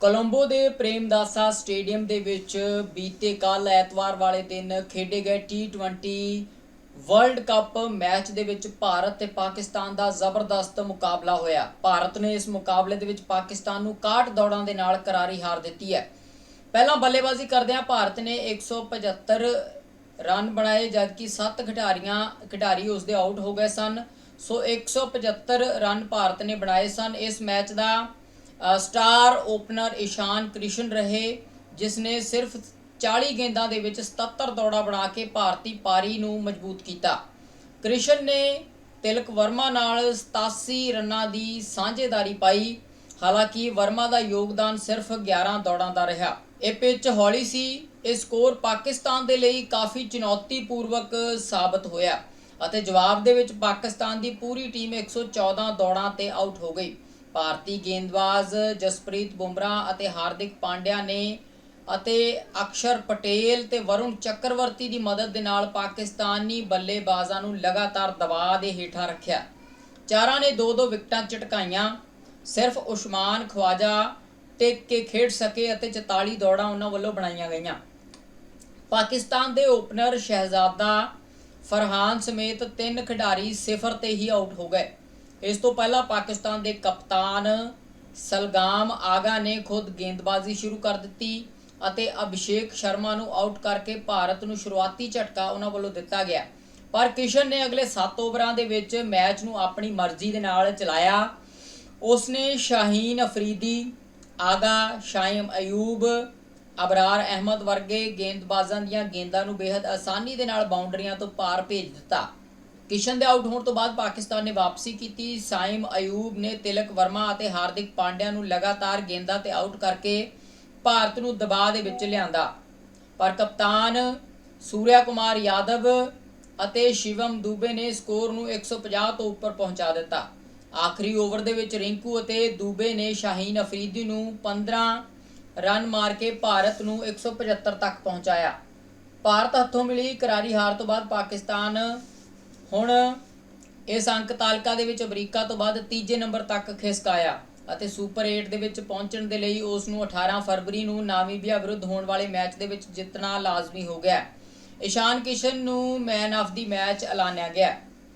ਕੋਲੰਬੋ ਦੇ ਪ੍ਰੇਮਦਾਸਾ ਸਟੇਡੀਅਮ ਦੇ ਵਿੱਚ ਬੀਤੇ ਕੱਲ ਐਤਵਾਰ ਵਾਲੇ ਦਿਨ ਖੇਡੇ ਗਏ T20 ਵਰਲਡ ਕੱਪ ਮੈਚ ਦੇ ਵਿੱਚ ਭਾਰਤ ਤੇ ਪਾਕਿਸਤਾਨ ਦਾ ਜ਼ਬਰਦਸਤ ਮੁਕਾਬਲਾ ਹੋਇਆ। ਭਾਰਤ ਨੇ ਇਸ ਮੁਕਾਬਲੇ ਦੇ ਵਿੱਚ ਪਾਕਿਸਤਾਨ ਨੂੰ 61 ਦੌੜਾਂ ਦੇ ਨਾਲ ਕਰਾਰੀ ਹਾਰ ਦਿੱਤੀ ਹੈ। ਪਹਿਲਾਂ ਬੱਲੇਬਾਜ਼ੀ ਕਰਦਿਆਂ ਭਾਰਤ ਨੇ 175 ਰਨ ਬਣਾਏ, ਜਦਕਿ 7 ਖਿਡਾਰੀਆਂ, ਖਿਡਾਰੀ ਉਸ ਦੇ ਆਊਟ ਹੋ ਗਏ ਸਨ। ਸੋ 175 ਰਨ ਭਾਰਤ ਨੇ ਬਣਾਏ ਸਨ। ਇਸ ਮੈਚ ਦਾ ਸਟਾਰ ਓਪਨਰ ਈਸ਼ਾਨ ਕ੍ਰਿਸ਼ਨ ਰਹੇ ਜਿਸ ਨੇ ਸਿਰਫ 40 ਗੇਂਦਾਂ ਦੇ ਵਿੱਚ 77 ਦੌੜਾਂ ਬਣਾ ਕੇ ਭਾਰਤੀ ਪਾਰੀ ਨੂੰ ਮਜ਼ਬੂਤ ਕੀਤਾ। ਕ੍ਰਿਸ਼ਨ ਨੇ ਤਿਲਕ ਵਰਮਾ ਨਾਲ 87 ਰਨਾਂ ਦੀ ਸਾਂਝੇਦਾਰੀ ਪਾਈ। ਹਾਲਾਂਕਿ ਵਰਮਾ ਦਾ ਯੋਗਦਾਨ ਸਿਰਫ 11 ਦੌੜਾਂ ਦਾ ਰਿਹਾ। ਇਹ ਪਿੱਚ ਹੌਲੀ ਸੀ। ਇਹ ਸਕੋਰ ਪਾਕਿਸਤਾਨ ਦੇ ਲਈ ਕਾਫੀ ਚੁਣੌਤੀਪੂਰਵਕ ਸਾਬਤ ਹੋਇਆ ਅਤੇ ਜਵਾਬ ਦੇ ਵਿੱਚ ਪਾਕਿਸਤਾਨ ਦੀ ਪੂਰੀ ਟੀਮ 114 ਦੌੜਾਂ ਤੇ ਆਊਟ ਹੋ ਗਈ। ਭਾਰਤੀ ਗੇਂਦਬਾਜ਼ ਜਸਪ੍ਰੀਤ ਬੁਮਰਾ ਅਤੇ ਹਾਰਦਿਕ ਪਾਂਡਿਆ ਨੇ ਅਤੇ ਅਕਸ਼ਰ ਪਟੇਲ ਤੇ ਵਰੁਣ ਚੱਕਰਵਰਤੀ ਦੀ ਮਦਦ ਦੇ ਨਾਲ ਪਾਕਿਸਤਾਨੀ ਬੱਲੇਬਾਜ਼ਾਂ ਨੂੰ ਲਗਾਤਾਰ ਦਬਾਅ ਦੇ ਹੇਠਾਂ ਰੱਖਿਆ। ਚਾਰਾਂ ਨੇ ਦੋ ਦੋ ਵਿਕਟਾਂ ਝਟਕਾਈਆਂ। ਸਿਰਫ ਉਸਮਾਨ ਖਵਾਜਾ ਟਿਕ ਕੇ ਖੇਡ ਸਕੇ ਅਤੇ 44 ਦੌੜਾਂ ਉਹਨਾਂ ਵੱਲੋਂ ਬਣਾਈਆਂ ਗਈਆਂ। ਪਾਕਿਸਤਾਨ ਦੇ ਓਪਨਰ ਸ਼ਹਿਜ਼ਾਦਾ ਫਰਹਾਨ ਸਮੇਤ ਤਿੰਨ ਖਿਡਾਰੀ ਸਿਫਰ ਤੇ ਹੀ ਆਊਟ ਹੋ ਗਏ। ਇਸ ਤੋਂ ਪਹਿਲਾਂ ਪਾਕਿਸਤਾਨ ਦੇ ਕਪਤਾਨ ਸਲਗਾਮ ਆਗਾ ਨੇ ਖੁਦ ਗੇਂਦਬਾਜ਼ੀ ਸ਼ੁਰੂ ਕਰ ਦਿੱਤੀ ਅਤੇ ਅਭਿਸ਼ੇਕ ਸ਼ਰਮਾ ਨੂੰ ਆਊਟ ਕਰਕੇ ਭਾਰਤ ਨੂੰ ਸ਼ੁਰੂਆਤੀ ਝਟਕਾ ਉਹਨਾਂ ਵੱਲੋਂ ਦਿੱਤਾ ਗਿਆ। ਪਰ ਕਿਸ਼ਨ ਨੇ ਅਗਲੇ 7 ਓਵਰਾਂ ਦੇ ਵਿੱਚ ਮੈਚ ਨੂੰ ਆਪਣੀ ਮਰਜ਼ੀ ਦੇ ਨਾਲ ਚਲਾਇਆ। ਉਸਨੇ ਸ਼ਾਹੀਨ ਅਫਰੀਦੀ, ਆਗਾ, ਸ਼ਾਇਮ ਅਯੂਬ, ਅਬਰਾਰ ਅਹਿਮਦ ਵਰਗੇ ਗੇਂਦਬਾਜ਼ਾਂ ਦੀਆਂ ਗੇਂਦਾਂ ਨੂੰ ਬੇहद ਆਸਾਨੀ ਦੇ ਨਾਲ ਬਾਉਂਡਰੀਆਂ ਤੋਂ ਪਾਰ ਭੇਜ ਦਿੱਤਾ। ਕਿਸ਼ਨ ਦੇ ਆਊਟ ਹੋਣ ਤੋਂ ਬਾਅਦ ਪਾਕਿਸਤਾਨ ਨੇ ਵਾਪਸੀ ਕੀਤੀ। ਸਾਇਮ ਅਯੂਬ ਨੇ ਤਿਲਕ ਵਰਮਾ ਅਤੇ ਹਾਰਦਿਕ ਪਾਂਡਿਆ ਨੂੰ ਲਗਾਤਾਰ ਗੇਂਦਾਂ ਤੇ ਆਊਟ ਕਰਕੇ ਭਾਰਤ ਨੂੰ ਦਬਾਅ ਦੇ ਵਿੱਚ ਲਿਆਂਦਾ। ਪਰ ਕਪਤਾਨ ਸੂਰਿਆ ਕੁਮਾਰ ਯਾਦਵ ਅਤੇ ਸ਼ਿਵਮ ਦੂਬੇ ਨੇ ਸਕੋਰ ਨੂੰ 150 ਤੋਂ ਉੱਪਰ ਪਹੁੰਚਾ ਦਿੱਤਾ। ਆਖਰੀ ਓਵਰ ਦੇ ਵਿੱਚ ਰਿੰਕੂ ਅਤੇ ਦੂਬੇ ਨੇ ਸ਼ਾਹੀਨ ਅਫਰੀਦੀ ਨੂੰ 15 ਰਨ ਮਾਰ ਕੇ ਭਾਰਤ ਨੂੰ 175 ਤੱਕ ਪਹੁੰਚਾਇਆ। ਭਾਰਤ ਹੱਥੋਂ ਮਿਲੀ ਕਰਾਰੀ ਹਾਰ ਤੋਂ ਬਾਅਦ ਪਾਕਿਸਤਾਨ ਹੁਣ ਇਸ ਅੰਕ ਤਾਲਕਾ ਦੇ ਵਿੱਚ ਅਮਰੀਕਾ ਤੋਂ ਬਾਅਦ ਤੀਜੇ ਨੰਬਰ ਤੱਕ ਖਿਸਕ ਆਇਆ ਅਤੇ ਸੁਪਰ 8 ਦੇ ਵਿੱਚ ਪਹੁੰਚਣ ਦੇ ਲਈ ਉਸ ਨੂੰ 18 ਫਰਵਰੀ ਨੂੰ ਨਾਮੀਬੀਆ ਵਿਰੁੱਧ ਹੋਣ ਵਾਲੇ ਮੈਚ ਦੇ ਵਿੱਚ ਜਿੱਤਣਾ ਲਾਜ਼ਮੀ ਹੋ ਗਿਆ। ਈਸ਼ਾਨ ਕਿਸ਼ਨ ਨੂੰ ਮੈਨ ਆਫ ਦੀ ਮੈਚ ਐਲਾਨਿਆ ਗਿਆ।